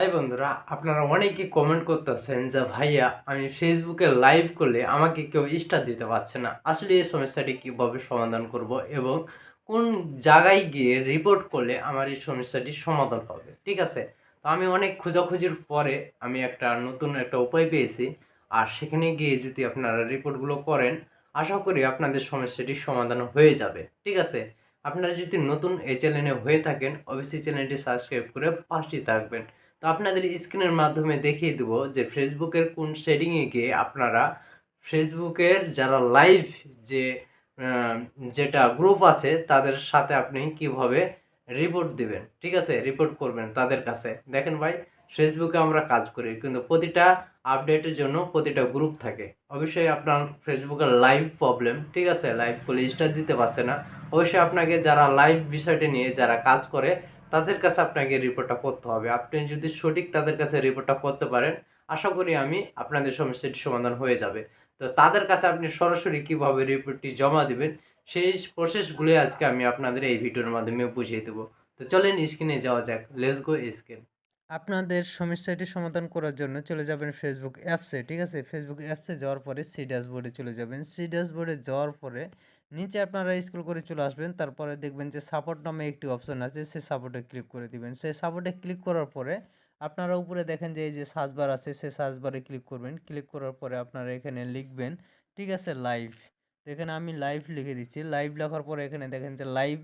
High বন্ধুরা, আপনারা অনেকেই কমেন্ট করতেছেন যে, ভাইয়া, আমি ফেসবুকে লাইভ করলে আমাকে কেউ স্টার দিতে পারছে না। আসলে এই সমস্যাটি কীভাবে সমাধান করব এবং কোন জায়গায় গিয়ে রিপোর্ট করলে আমার এই সমস্যাটি সমাধান হবে? ঠিক আছে? তো আমি অনেক খোঁজাখুঁজির পরে আমি একটা নতুন একটা উপায় পেয়েছি। আর সেখানে গিয়ে যদি আপনারা রিপোর্টগুলো করেন, আশা করি আপনাদের সমস্যাটি সমাধান হয়ে যাবে। ঠিক আছে? আপনারা যদি নতুন এই চ্যানেলে হয়ে থাকেন, অবশ্যই চ্যানেলটি সাবস্ক্রাইব করে পাশেই থাকবেন। তো আপনাদের স্ক্রিনের মাধ্যমে দেখিয়ে দেবো যে ফেসবুকের কোন শেডিংয়ে গিয়ে আপনারা ফেসবুকের যারা লাইভ যে যেটা গ্রুপ আছে, তাদের সাথে আপনি কীভাবে রিপোর্ট দিবেন? ঠিক আছে? রিপোর্ট করবেন তাদের কাছে। দেখেন ভাই ফেসবুকে আমরা কাজ করি, কিন্তু প্রতিটা আপডেটের জন্য প্রতিটা গ্রুপ থাকে। অবশ্যই আপনার ফেসবুকের লাইভ প্রবলেম ঠিক আছে? লাইভ করলে স্টার দিতে পারছে না। অবশ্যই আপনাকে যারা লাইভ বিষয়টি নিয়ে যারা কাজ করে তাদের কাছে আপনাকে রিপোর্টটা করতে হবে। আপনি যদি সঠিক তাদের কাছে রিপোর্টটা করতে পারেন, আশা করি আমি আপনাদের সমস্যাটি সমাধান হয়ে যাবে। তো তাদের কাছে আপনি সরাসরি কীভাবে রিপোর্টটি জমা দিবেন, সেই প্রসেসগুলি আজকে আমি আপনাদের এই ভিডিওর মাধ্যমে বুঝিয়ে দেবো। তো চলেন স্ক্রিনে যাওয়া যাক। লেস গো স্ক্রিন আপনাদের সমস্যাটি সমাধান করার জন্য চলে যাবেন ফেসবুক অ্যাপসে ঠিক আছে? ফেসবুক অ্যাপসে যাওয়ার পরে সি ড্যাশবোর্ডে চলে যাবেন। সি ড্যাশবোর্ডে যাওয়ার পরে নিচে আপনারা স্ক্রল করে চলে আসবেন, তারপরে দেখবেন যে সাপোর্ট নামে একটি অপশন আছে, সেই সাপোর্টে ক্লিক করে দিবেন। সেই সাপোর্টে ক্লিক করার পরে আপনারা উপরে দেখেন যে এই যে সার্চ বার আছে, সেই সার্চ বারে ক্লিক করবেন। ক্লিক করার পরে আপনারা এখানে লিখবেন, ঠিক আছে লাইভ এখানে আমি লাইভ লিখে দিচ্ছি। লাইভ লেখার পরে এখানে দেখেন যে লাইভ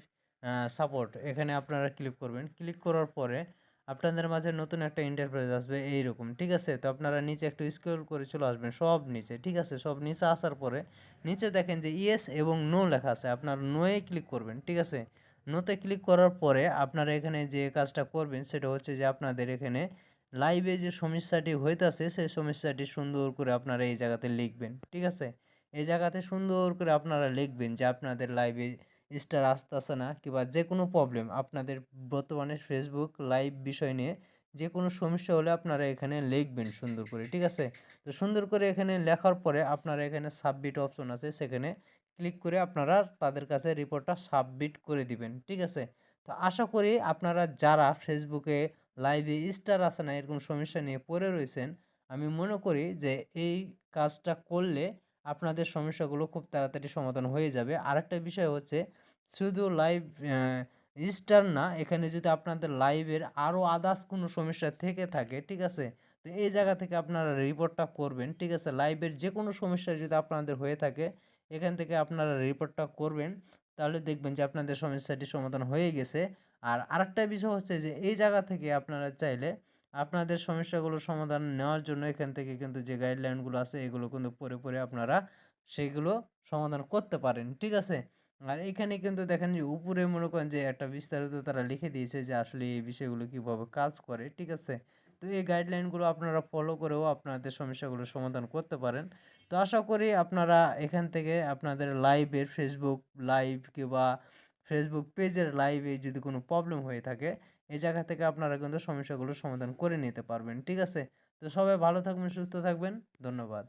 সাপোর্ট এখানে আপনারা ক্লিক করবেন। ক্লিক করার পরে আপনাদের মাঝে নতুন একটা ইন্টারফেস আসবে এইরকম, ঠিক আছে? তো আপনারা নিচে একটু স্ক্রল করে চলে আসবেন, সব নিচে, ঠিক আছে? সব নিচে আসার পরে নিচে দেখেন যে ইয়েস এবং নো লেখা আছে, আপনার নোয়ে ক্লিক করবেন, ঠিক আছে? নোতে ক্লিক করার পরে আপনারা এখানে যে কাজটা করবেন সেটা হচ্ছে যে আপনাদের এখানে লাইভে যে সমস্যাটি হইতাছে সেই সমস্যাটি সুন্দর করে আপনারা এই জায়গাতে লিখবেন, ঠিক আছে? এই জায়গাতে সুন্দর করে আপনারা লিখবেন যে আপনাদের লাইভে স্টার আসতে আসতেছে না কিংবা যে কোনো প্রবলেম আপনাদের বর্তমানে ফেসবুক লাইভ বিষয় নিয়ে যে কোনো সমস্যা হলে আপনারা এখানে লিখবেন সুন্দর করে, ঠিক আছে? তো সুন্দর করে এখানে লেখার পরে আপনারা এখানে সাবমিট অপশন আছে, সেখানে ক্লিক করে আপনারা তাদের কাছে রিপোর্টটা সাবমিট করে দিবেন, ঠিক আছে? তো আশা করি আপনারা যারা ফেসবুকে লাইভে স্টার আসে না, এরকম সমস্যা নিয়ে পড়ে রয়েছেন, আমি মনে করি যে এই কাজটা করলে আপনাদের সমস্যাগুলো খুব তাড়াতাড়ি সমাধান হয়ে যাবে। আরেকটা বিষয় হচ্ছে, শুধু লাইভ স্টার না, এখানে যদি আপনাদের লাইভের আরও আদার্স কোনো সমস্যা থেকে থাকে, ঠিক আছে? তো এই জায়গা থেকে আপনারা রিপোর্টটা করবেন, ঠিক আছে? লাইভের যে কোনো সমস্যা যদি আপনাদের হয়ে থাকে, এখান থেকে আপনারা রিপোর্টটা করবেন, তাহলে দেখবেন যে আপনাদের সমস্যাটি সমাধান হয়ে গেছে। আর আরেকটা বিষয় হচ্ছে যে, এই জায়গা থেকে আপনারা চাইলে আপনাদের সমস্যাগুলো সমাধান নেওয়ার জন্য এখান থেকে কিন্তু যে গাইডলাইনগুলো আছে, এগুলো কিন্তু পরে পরে আপনারা সেগুলো সমাধান করতে পারেন, ঠিক আছে? আর এখানে কিন্তু দেখেন যে উপরে মনে করেন যে একটা বিস্তারিত তারা লিখে দিয়েছে যে আসলে এই বিষয়গুলো কীভাবে কাজ করে, ঠিক আছে? তো এই গাইডলাইনগুলো আপনারা ফলো করেও আপনাদের সমস্যাগুলো সমাধান করতে পারেন। তো আশা করি আপনারা এখান থেকে আপনাদের লাইভের ফেসবুক লাইভ কিংবা ফেসবুক পেজের লাইভে যদি কোনো প্রবলেম হয়ে থাকে এই জায়গা থেকে আপনারা কিন্তু সমস্যাগুলোর সমাধান করে নিতে পারবেন। ঠিক আছে? তো সবাই ভালো থাকবেন, সুস্থ থাকবেন। ধন্যবাদ।